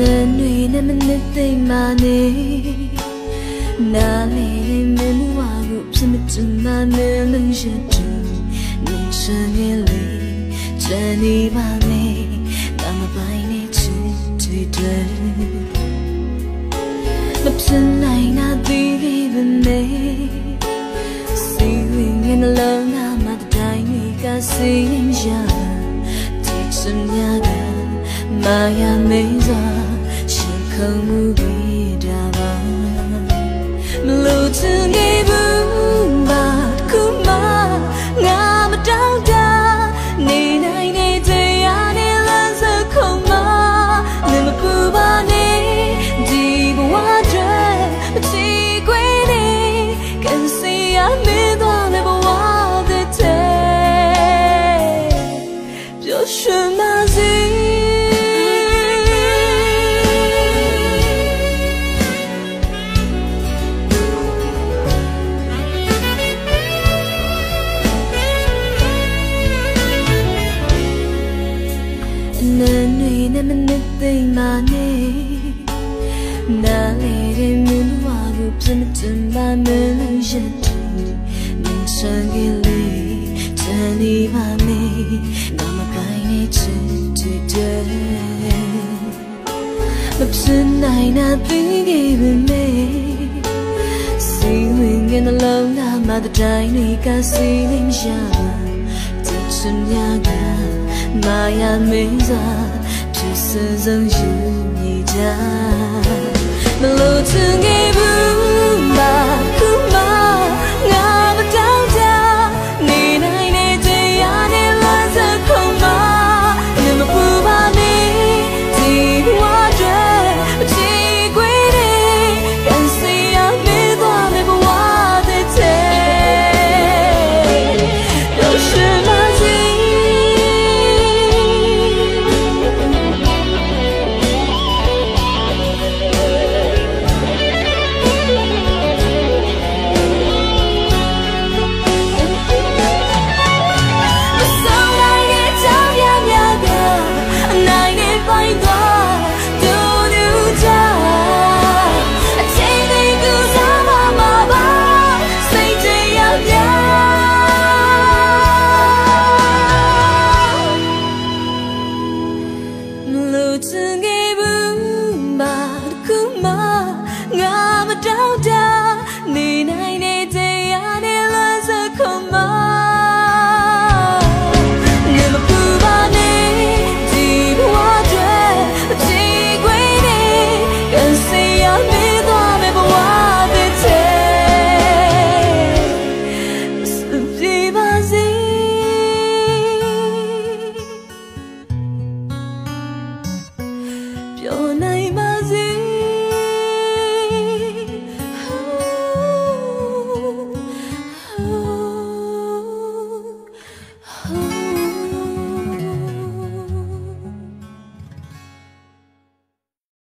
နဲ့မနစ်သိမ့်မနေနားလေမင်းဝါကိုဖြစ်မချင်မနေလို့ရတူနေချင်လေချန်နေပါလေတမပိုင်းနဲ့ချစ်တွေတွေမဖြစ်နိုင်တာသိသေးပါနဲ့ See you in the love now my tiny got sing ya Take Maya meza She come movie dava Mlu to give ba နဲ့မနစ်သိမ့်ပါနဲ့နားလေတဲ့မင်းဝါကိုပြမတင်ပါမလို့ရတူနေချင်ကလေးတန်နေပါမေငါမပိုင်နေချစ်တဲ့မဖြစ်နိုင်တာသိခဲ့ပေမဲ့ See when in the love now my the time we can see him shine Touch him yaga Maya meza To 只是曾经一家，路子。